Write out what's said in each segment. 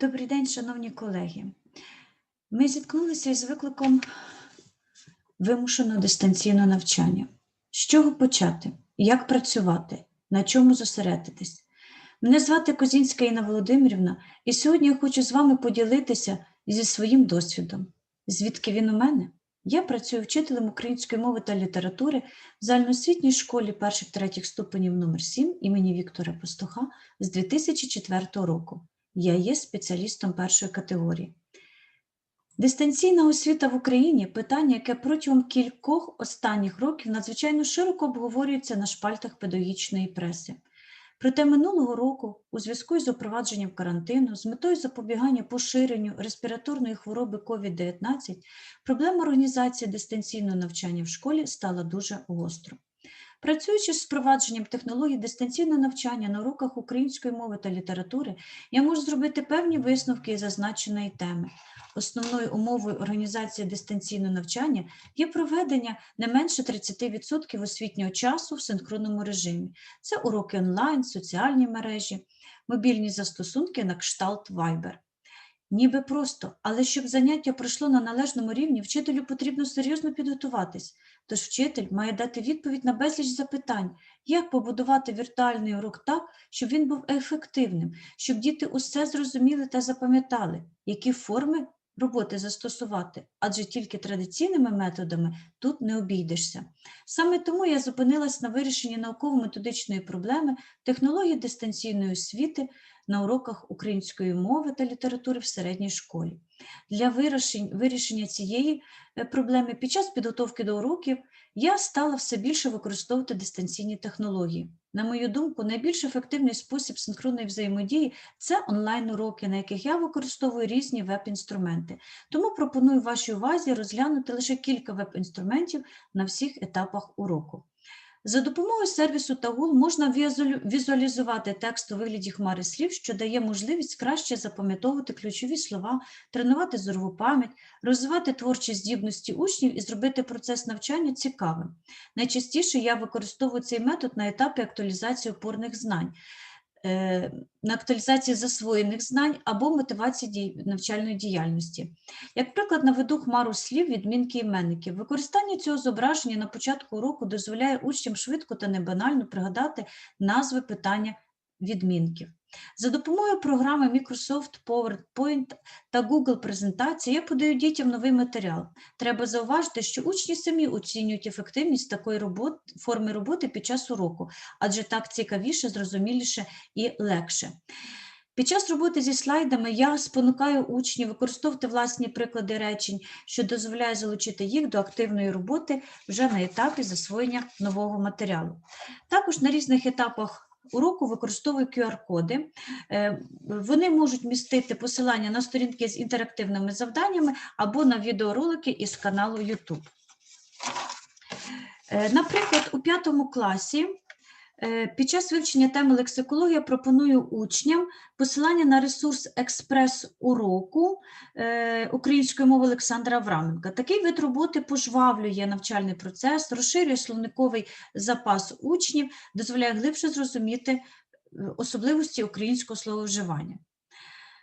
Добрий день, шановні колеги. Ми зіткнулися із викликом вимушеного дистанційного навчання. З чого почати? Як працювати? На чому зосередитись? Мене звати Козінська Інна Володимирівна, і сьогодні я хочу з вами поділитися зі своїм досвідом. Звідки він у мене? Я працюю вчителем української мови та літератури в загальноосвітній школі перших-третіх ступенів номер 7 імені Віктора Пастуха з 2004 року. Я є спеціалістом першої категорії. Дистанційна освіта в Україні питання, яке протягом кількох останніх років надзвичайно широко обговорюється на шпальтах педагогічної преси. Проте минулого року, у зв'язку із запровадженням карантину, з метою запобігання поширенню респіраторної хвороби COVID-19, проблема організації дистанційного навчання в школі стала дуже гостро. Працюючи з впровадженням технологій дистанційного навчання на уроках української мови та літератури, я можу зробити певні висновки із зазначеної теми. Основною умовою організації дистанційного навчання є проведення не менше 30% освітнього часу в синхронному режимі. Це уроки онлайн, соціальні мережі, мобільні застосунки на кшталт Viber. Ніби просто, але щоб заняття пройшло на належному рівні, вчителю потрібно серйозно підготуватись. Тож вчитель має дати відповідь на безліч запитань, як побудувати віртуальний урок так, щоб він був ефективним, щоб діти усе зрозуміли та запам'ятали, які форми роботи застосувати, адже тільки традиційними методами тут не обійдешся. Саме тому я зупинилась на вирішенні науково-методичної проблеми технології дистанційної освіти на уроках української мови та літератури в середній школі. Для вирішення цієї е, проблеми під час підготовки до уроків я стала все більше використовувати дистанційні технології. На мою думку, найбільш ефективний спосіб синхронної взаємодії це онлайн-уроки, на яких я використовую різні веб-інструменти. Тому пропоную вашій увазі розглянути лише кілька веб-інструментів на всіх етапах уроку. За допомогою сервісу Tagul можна візуалізувати текст у вигляді хмари слів, що дає можливість краще запам'ятовувати ключові слова, тренувати зорову пам'ять, розвивати творчі здібності учнів і зробити процес навчання цікавим. Найчастіше я використовую цей метод на етапі актуалізації опорних знань, на актуалізації засвоєних знань або мотивації навчальної діяльності. Як приклад наведу хмару слів, відмінки іменників. Використання цього зображення на початку уроку дозволяє учням швидко та небанально пригадати назви питання відмінків. За допомогою програми Microsoft PowerPoint та Google презентації я подаю дітям новий матеріал. Треба зауважити, що учні самі оцінюють ефективність такої роботи, форми роботи під час уроку, адже так цікавіше, зрозуміліше і легше. Під час роботи зі слайдами я спонукаю учнів використовувати власні приклади речень, що дозволяє залучити їх до активної роботи вже на етапі засвоєння нового матеріалу. Також на різних етапах уроку використовую QR-коди. Е, Вони можуть містити посилання на сторінки з інтерактивними завданнями або на відеоролики із каналу YouTube. Е, Наприклад, у п'ятому класі під час вивчення теми лексикологія пропоную учням посилання на ресурс експрес-уроку е, української мови Олександра Авраменка. Такий вид роботи пожвавлює навчальний процес, розширює словниковий запас учнів, дозволяє глибше зрозуміти е, особливості українського слововживання.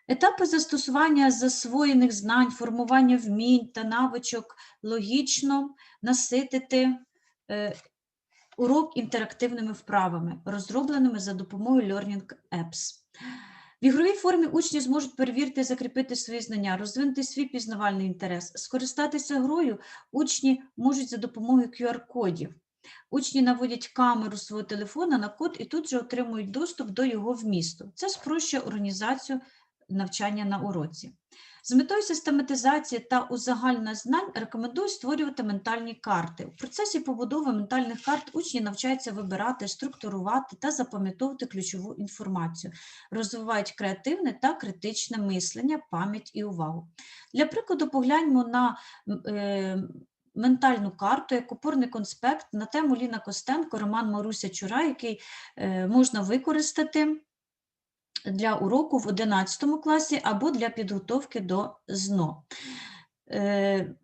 Етапи застосування засвоєних знань, формування вмінь та навичок логічно наситити е, урок інтерактивними вправами, розробленими за допомогою Learning Apps. В ігровій формі учні зможуть перевірити і закріпити свої знання, розвинути свій пізнавальний інтерес, скористатися грою учні можуть за допомогою QR-кодів. Учні наводять камеру свого телефона на код і тут же отримують доступ до його вмісту. Це спрощує організацію навчання на уроці. З метою систематизації та узагальнення знань рекомендую створювати ментальні карти. У процесі побудови ментальних карт учні навчаються вибирати, структурувати та запам'ятовувати ключову інформацію, розвивають креативне та критичне мислення, пам'ять і увагу. Для прикладу, погляньмо на е, ментальну карту, як опорний конспект на тему Ліна Костенко, Роман Маруся Чура, який е, можна використати для уроку в 11 класі або для підготовки до ЗНО. Е,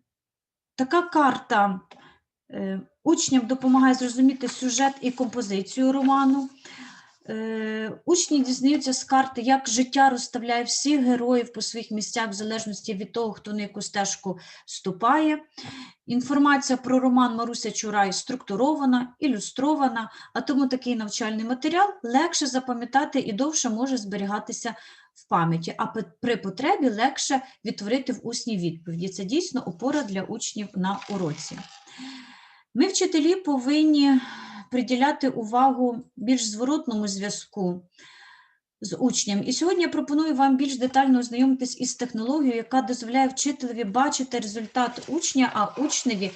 Така карта е, учням допомагає зрозуміти сюжет і композицію роману, учні дізнаються з карти, як життя розставляє всіх героїв по своїх місцях, в залежності від того, хто на яку стежку ступає. Інформація про роман Маруся Чурай структурована, ілюстрована, а тому такий навчальний матеріал легше запам'ятати і довше може зберігатися в пам'яті, а при потребі легше відтворити в усній відповіді. Це дійсно опора для учнів на уроці. Ми, вчителі, повинні приділяти увагу більш зворотному зв'язку з учнем. І сьогодні я пропоную вам більш детально ознайомитись із технологією, яка дозволяє вчителеві бачити результат учня, а учневі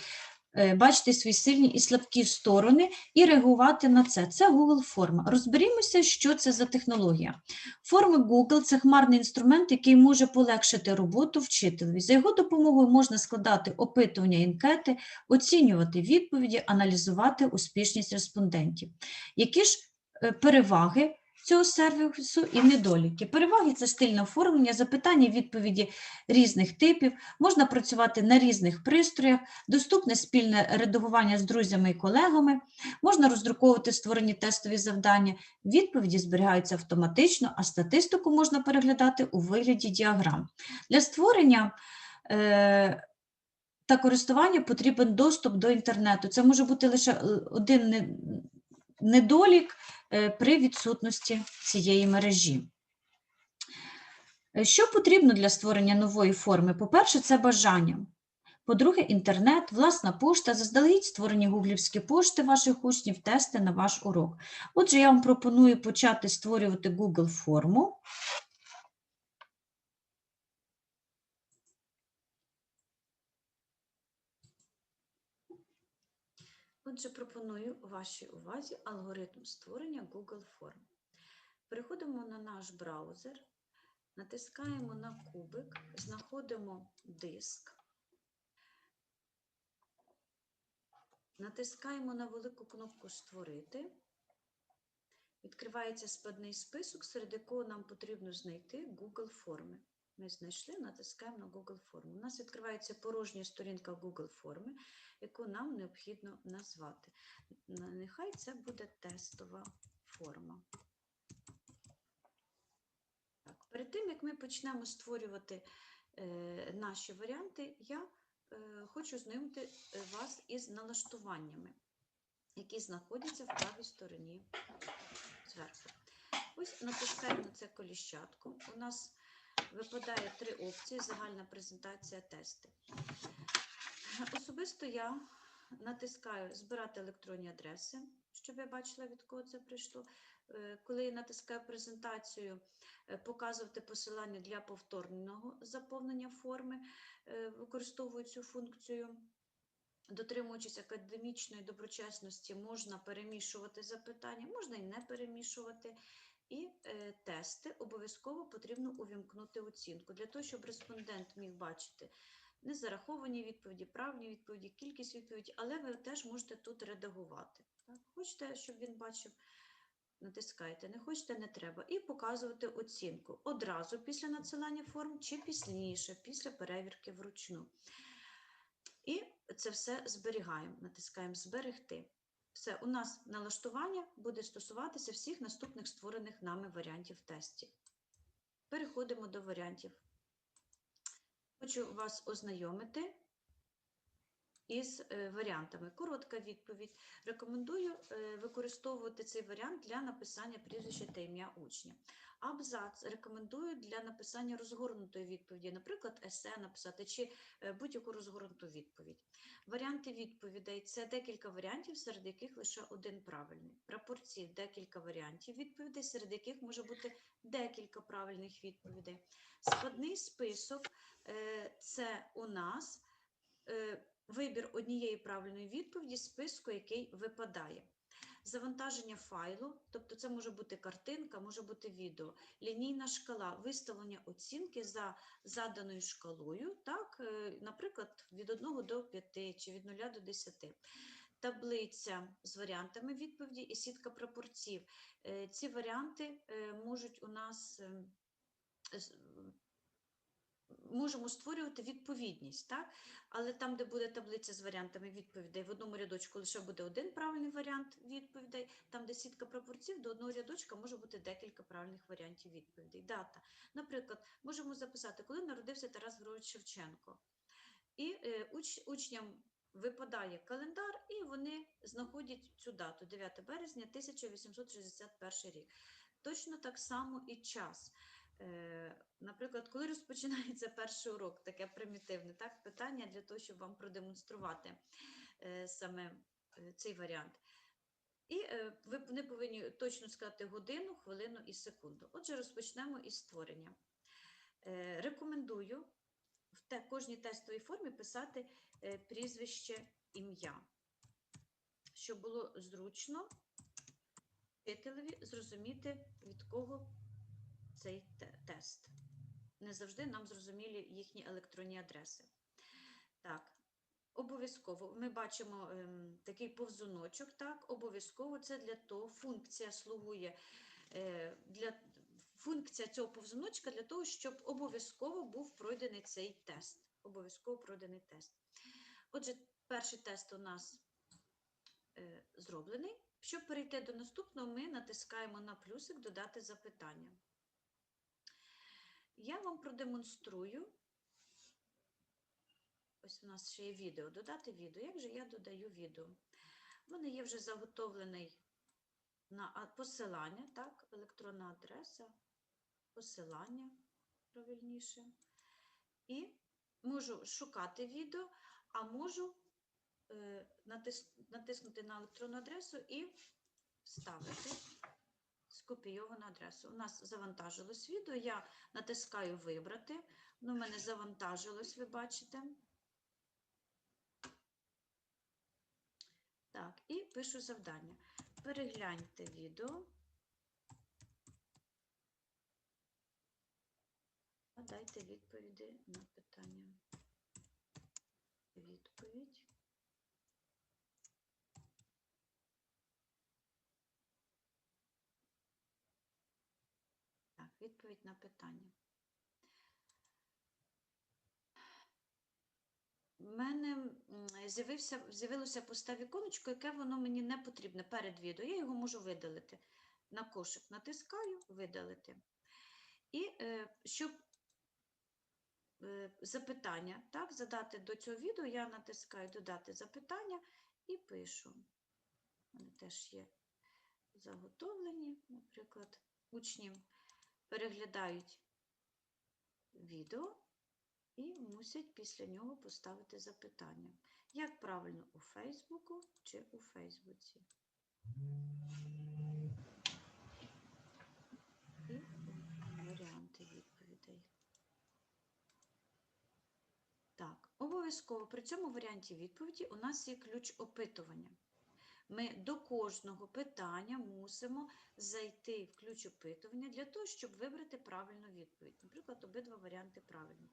бачити свої сильні і слабкі сторони і реагувати на це. Це Google форма. Розберімося, що це за технологія. Форми Google – це хмарний інструмент, який може полегшити роботу вчителеві. За його допомогою можна складати опитування, анкети, оцінювати відповіді, аналізувати успішність респондентів. Які ж е, переваги цього сервісу і недоліки? Переваги це стильне оформлення, запитання, відповіді різних типів, можна працювати на різних пристроях, доступне спільне редагування з друзями і колегами, можна роздруковувати створені тестові завдання, відповіді зберігаються автоматично, а статистику можна переглядати у вигляді діаграм. Для створення е, та користування потрібен доступ до інтернету. Це може бути лише е, один недолік е, при відсутності цієї мережі. Е, Що потрібно для створення нової форми? По-перше, це бажання. По-друге, інтернет, власна пошта, заздалегідь створені гуглівські пошти ваших учнів, тести на ваш урок. Отже, я вам пропоную почати створювати Google форму. Отже, пропоную вашій увазі алгоритм створення Google форм. Переходимо на наш браузер, натискаємо на кубик, знаходимо диск, натискаємо на велику кнопку Створити. Відкривається складний список, серед якого нам потрібно знайти Google форми. Ми знайшли, натискаємо на Google форму. У нас відкривається порожня сторінка Google форми, яку нам необхідно назвати. Нехай це буде тестова форма. Так, перед тим, як ми почнемо створювати е, наші варіанти, я е, хочу знайомити е, вас із налаштуваннями, які знаходяться в правій стороні зверху. Ось натискаємо на це коліщатку. У нас випадає три опції: загальна презентація, тести. Особисто я натискаю збирати електронні адреси, щоб я бачила, від кого це прийшло. Е, Коли я натискаю презентацію, е, показувати посилання для повторного заповнення форми, е, використовую цю функцію. Дотримуючись академічної доброчесності, можна перемішувати запитання, можна і не перемішувати. І е, тести обов'язково потрібно увімкнути оцінку для того, щоб респондент міг бачити незараховані відповіді, правильні відповіді, кількість відповідей, але ви теж можете тут редагувати. Так? Хочете, щоб він бачив, натискаєте, не хочете, не треба. І показувати оцінку одразу після надсилання форм чи пізніше, після перевірки вручну. І це все зберігаємо, натискаємо Зберегти. Все, у нас налаштування буде стосуватися всіх наступних створених нами варіантів тестів. Переходимо до варіантів. Хочу вас ознайомити із е, варіантами. Коротка відповідь. Рекомендую е, використовувати цей варіант для написання прізвища та ім'я учня. Абзац рекомендую для написання розгорнутої відповіді, наприклад, есе написати чи е, будь-яку розгорнуту відповідь. Варіанти відповідей це декілька варіантів, серед яких лише один правильний. Прапорці декілька варіантів відповідей, серед яких може бути декілька правильних відповідей. Складний список це у нас вибір однієї правильної відповіді списку, який випадає. Завантаження файлу, тобто це може бути картинка, може бути відео, лінійна шкала, виставлення оцінки за заданою шкалою, так, е, наприклад, від 1 до 5 чи від 0 до 10. Таблиця з варіантами відповіді і сітка прапорців. Е, Ці варіанти е, можуть у нас можемо створювати відповідність, так? але там, де буде таблиця з варіантами відповідей, в одному рядочку лише буде один правильний варіант відповідей, там, де сітка прапорців, до одного рядочка може бути декілька правильних варіантів відповідей. Дата. Наприклад, можемо записати, коли народився Тарас Григорович Шевченко. І е, уч, учням випадає календар, і вони знаходять цю дату 9 березня 1861 рік. Точно так само і час. Е, Наприклад, коли розпочинається перший урок, таке примітивне так, питання для того, щоб вам продемонструвати е, саме е, цей варіант. І ви не повинні точно сказати годину, хвилину і секунду. Отже, розпочнемо із створення. Рекомендую в кожній тестовій формі писати прізвище, ім'я, щоб було зручно вчителеві зрозуміти, від кого цей тест. Не завжди нам зрозумілі їхні електронні адреси. Так, обов'язково ми бачимо ем, такий повзуночок, так, обов'язково це для того, функція слугує е, для функція цього повзуночка для того, щоб обов'язково був пройдений цей тест. Обов'язково пройдений тест. Отже, перший тест у нас е, зроблений. Щоб перейти до наступного, ми натискаємо на плюсик Додати запитання. Я вам продемонструю. Ось у нас ще є відео. Додати відео. Як же я додаю відео? У мене є вже заготовлений на посилання, так, електронна адреса, посилання правильніше. І можу шукати відео, а можу е, натиснути на електронну адресу і вставити скопійовану адресу. У нас завантажилось відео, я натискаю Вибрати. Воно в мене завантажилось, ви бачите. Так, і пишу завдання. Перегляньте відео. Дайте відповіді на питання. Відповідь. Так, відповідь на питання. У мене з'явилося пусте віконечко, яке воно мені не потрібне перед відео. Я його можу видалити. На кошик натискаю видалити. І е, щоб е, запитання, так, задати до цього відео, я натискаю додати запитання і пишу. Мене теж є заготовлені, наприклад, учні переглядають відео і мусять після нього поставити запитання. Як правильно у Фейсбуку чи у Фейсбуці? І варіанти відповідей. Так, обов'язково при цьому варіанті відповіді у нас є ключ опитування. Ми до кожного питання мусимо зайти в ключ опитування для того, щоб вибрати правильну відповідь. Наприклад, обидва варіанти правильні.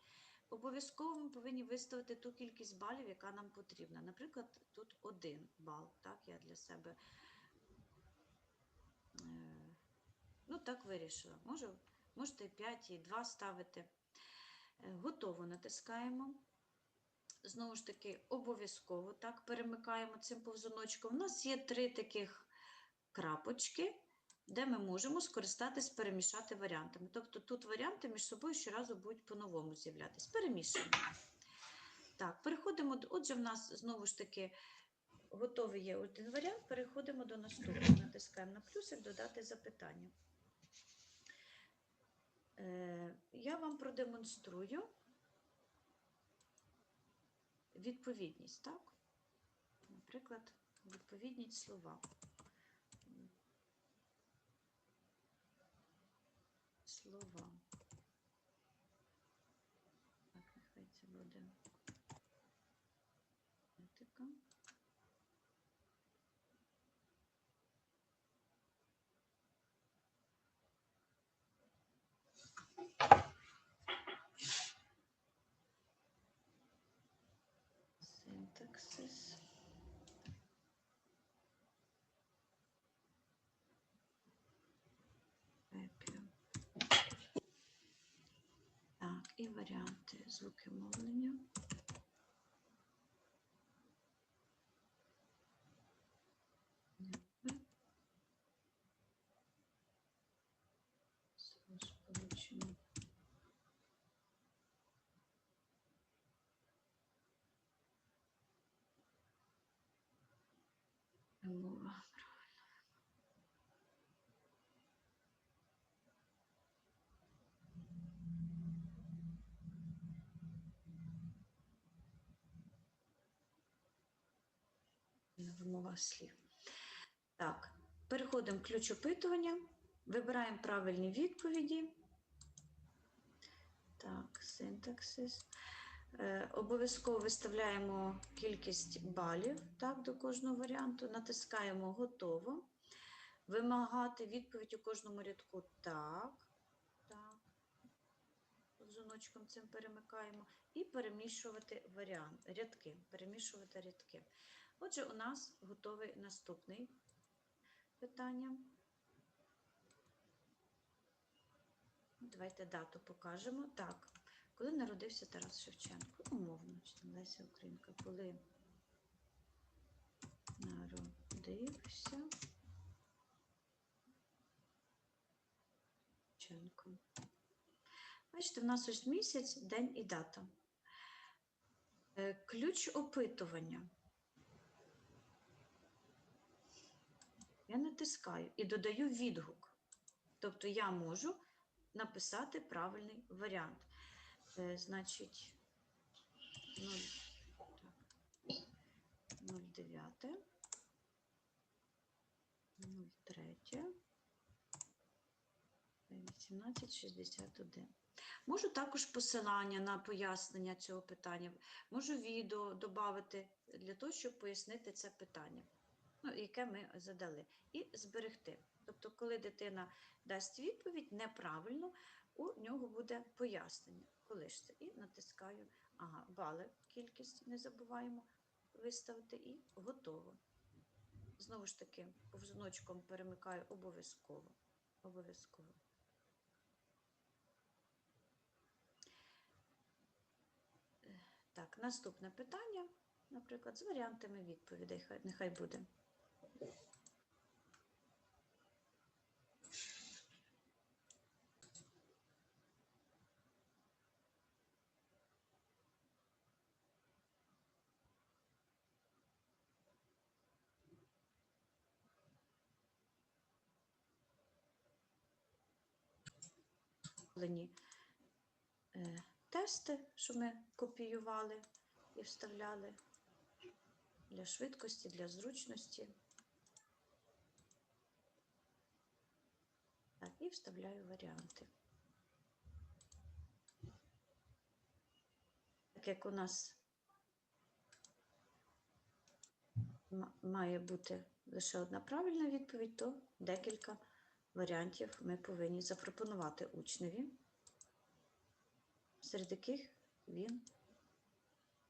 Обов'язково ми повинні виставити ту кількість балів, яка нам потрібна. Наприклад, тут один бал. Так, я для себе е, ну, так вирішила. Можете 5, і 2 ставити. Е, Готово натискаємо. Знову ж таки, обов'язково так перемикаємо цим повзуночком. У нас є три таких крапочки, де ми можемо скористатись, перемішати варіантами. Тобто тут варіанти між собою щоразу будуть по-новому з'являтися. Перемішуємо. Так, переходимо. Отже, в нас знову ж таки готовий є один варіант. Переходимо до наступного. Натискаємо на плюсик, додати запитання. Е, Я вам продемонструю відповідність, так? Наприклад, відповідність слова. Слова. Так, нехай це буде етика. Епі. Так, і Варіанти звуки мовлення. Мова. Вимова слів. Так, переходимо ключ опитування, вибираємо правильні відповіді. Так, синтаксис. Е, обов'язково виставляємо кількість балів так, до кожного варіанту, натискаємо готово. Вимагати відповідь у кожному рядку так. Так. Зоночком цим перемикаємо. І перемішувати варіант, рядки. Перемішувати рядки. Отже, у нас готовий наступний питання. Давайте дату покажемо. Так, коли народився Тарас Шевченко? Умовно, Леся Українка, коли народився Шевченко. Бачите, в нас ось місяць, день і дата. Е, Ключ опитування. Я натискаю і додаю відгук. Тобто я можу написати правильний варіант. Е, Значить, 0, так, 09, 03, 1861. Можу також посилання на пояснення цього питання. Можу відео додати для того, щоб пояснити це питання, ну, яке ми задали, і зберегти. Тобто, коли дитина дасть відповідь неправильно, у нього буде пояснення. Коли ж це? І натискаю, ага, бали, кількість не забуваємо виставити, і готово. Знову ж таки, повзуночком перемикаю обов'язково. Обов'язково. Так, наступне питання, наприклад, з варіантами відповідей. Нехай буде. Зроблені е, тести, що ми копіювали і вставляли для швидкості, для зручності. Так, і вставляю варіанти. Так як у нас має бути лише одна правильна відповідь, то декілька варіантів ми повинні запропонувати учневі, серед яких він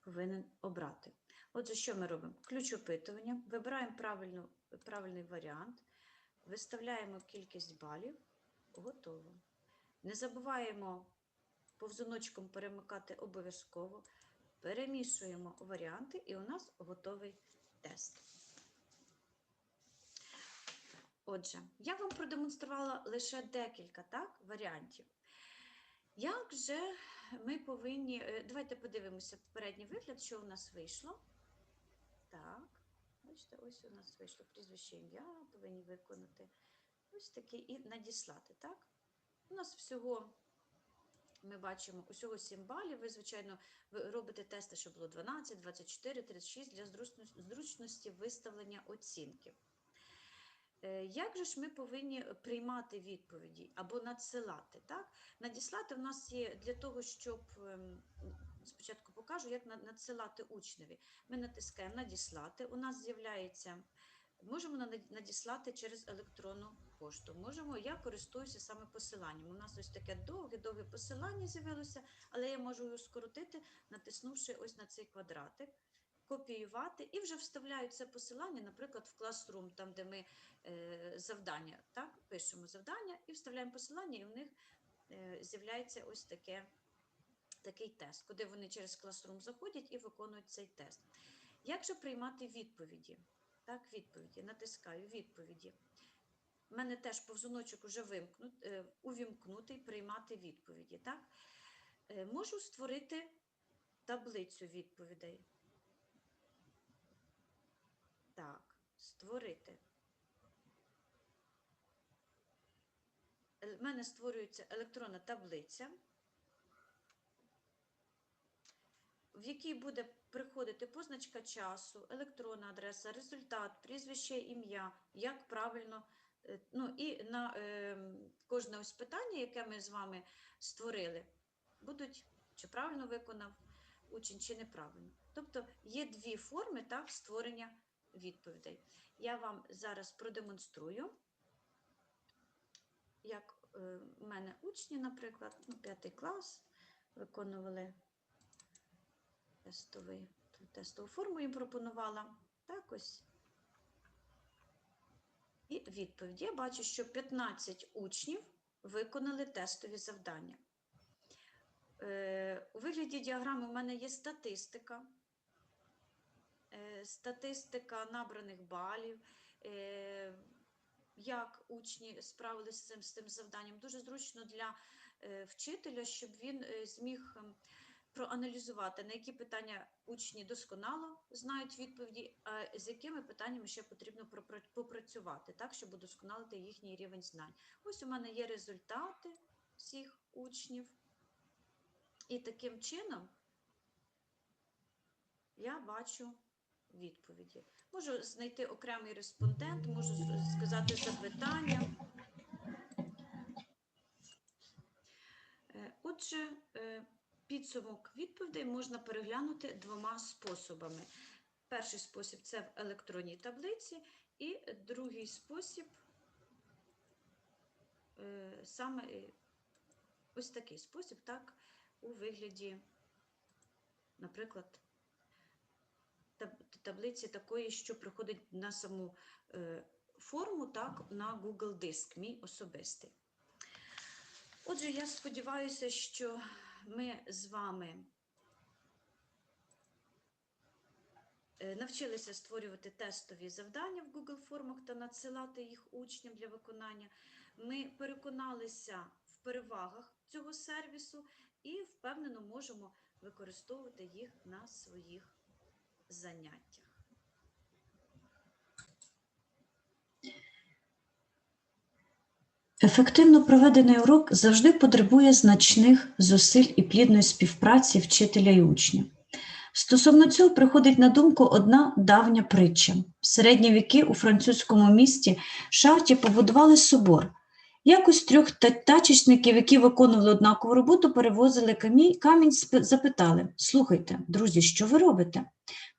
повинен обрати. Отже, що ми робимо? Ключ опитування, вибираємо правильну, правильний варіант, виставляємо кількість балів, готово. Не забуваємо повзуночком перемикати обов'язково, перемішуємо варіанти, і у нас готовий тест. Отже, я вам продемонструвала лише декілька так, варіантів. Як же ми повинні. е, Давайте подивимося попередній вигляд, що у нас вийшло. Так, бачите, ось у нас вийшло прізвище ім'я, повинні виконати. Ось таке і надіслати, так? У нас всього, ми бачимо, усього 7 балів. Ви, звичайно, робите тести, щоб було 12, 24, 36 для зручності виставлення оцінки. Е, Як же ж ми повинні приймати відповіді або надсилати? Так? Надіслати в нас є для того, щоб ем, спочатку покажу, як надсилати учневі. Ми натискаємо надіслати. У нас з'являється. Можемо надіслати через електронну пошту. Можемо, я користуюся саме посиланням. У нас ось таке довге-довге посилання з'явилося, але я можу його скоротити, натиснувши ось на цей квадратик копіювати і вже вставляю це посилання, наприклад, в Classroom, там, де ми е, завдання, так, пишемо завдання і вставляємо посилання, і в них е, з'являється ось таке такий тест, куди вони через класрум заходять і виконують цей тест. Як же приймати відповіді? Так, відповіді. Натискаю відповіді. У мене теж повзуночок уже вимкнут, е, увімкнутий приймати відповіді. Так? Е, Можу створити таблицю відповідей. Так, створити. У мене створюється електронна таблиця, в якій буде приходити позначка часу, електронна адреса, результат, прізвище, ім'я, як правильно. е, Ну і на е, кожне ось питання, яке ми з вами створили, будуть чи правильно виконав учень, чи неправильно. Тобто є дві форми так, створення відповідей. Я вам зараз продемонструю, як е, у мене учні, наприклад, ну, п'ятий клас, виконували тестовий, тестову форму їм пропонувала. Так ось. І відповідь. Я бачу, що 15 учнів виконали тестові завдання. Е, У вигляді діаграми у мене є статистика. Е, Статистика набраних балів, е, як учні справилися з цим, з цим завданням. Дуже зручно для е, вчителя, щоб він зміг ем, проаналізувати, на які питання учні досконало знають відповіді, а з якими питаннями ще потрібно попрацювати, так, щоб удосконалити їхній рівень знань. Ось у мене є результати всіх учнів. І таким чином я бачу відповіді. Можу знайти окремий респондент, можу сказати запитання. Е, Отже, е, підсумок відповідей можна переглянути двома способами. Перший спосіб це в електронній таблиці, і другий спосіб е, саме ось такий спосіб, так, у вигляді, наприклад, таблиці такої, що приходить на саму е, форму, так, на Google Диск, мій особистий. Отже, я сподіваюся, що ми з вами е, навчилися створювати тестові завдання в Google формах та надсилати їх учням для виконання. Ми переконалися в перевагах цього сервісу і впевнено можемо використовувати їх на своїх заняттях. Ефективно проведений урок завжди потребує значних зусиль і плідної співпраці вчителя і учня. Стосовно цього приходить на думку одна давня притча. В середні віки у французькому місті Шарті побудували собор. Якось трьох тачечників, які виконували однакову роботу, перевозили камінь, камінь запитали: Слухайте, друзі, що ви робите?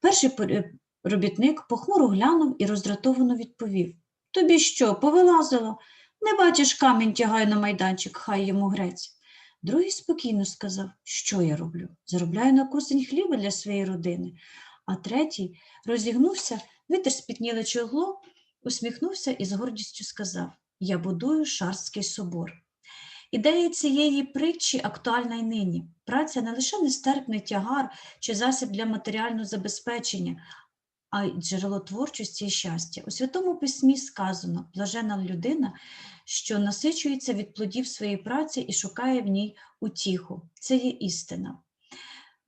Перший пер- робітник похмуро глянув і роздратовано відповів: Тобі що, повилазило? Не бачиш, камінь тягає на майданчик, хай йому грець. Другий спокійно сказав, що я роблю? Заробляю на кусень хліба для своєї родини. А третій розігнувся, витер спітніле чогло, усміхнувся і з гордістю сказав: Я будую Шарський собор. Ідея цієї притчі актуальна й нині. Праця не лише нестерпний тягар чи засіб для матеріального забезпечення, а й джерело творчості і щастя. У Святому Письмі сказано: блажена людина, що насичується від плодів своєї праці і шукає в ній утіху. Це є істина.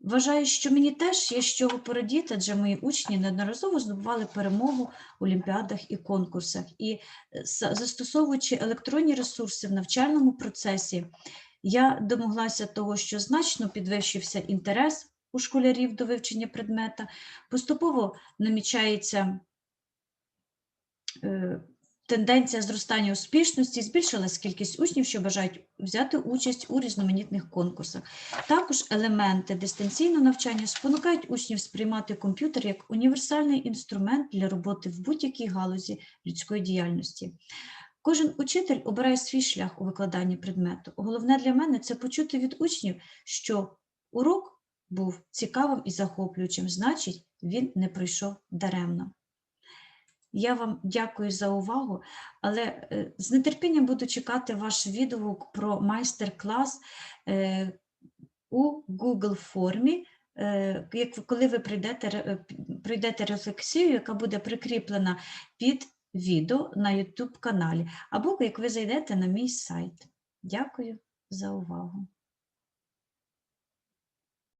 Вважаю, що мені теж є з чого порадіти, адже мої учні неодноразово здобували перемогу в олімпіадах і конкурсах. І е, застосовуючи електронні ресурси в навчальному процесі, я домоглася того, що значно підвищився інтерес у школярів до вивчення предмета, поступово намічається е, тенденція зростання успішності, збільшилась кількість учнів, що бажають взяти участь у різноманітних конкурсах. Також елементи дистанційного навчання спонукають учнів сприймати комп'ютер як універсальний інструмент для роботи в будь-якій галузі людської діяльності. Кожен учитель обирає свій шлях у викладанні предмету. Головне для мене це почути від учнів, що урок був цікавим і захоплюючим, значить, він не пройшов даремно. Я вам дякую за увагу, але е, з нетерпінням буду чекати ваш відгук про майстер-клас е, у Google формі, е, коли ви прийдете, пройдете рефлексію, яка буде прикріплена під відео на YouTube каналі, або як ви зайдете на мій сайт. Дякую за увагу.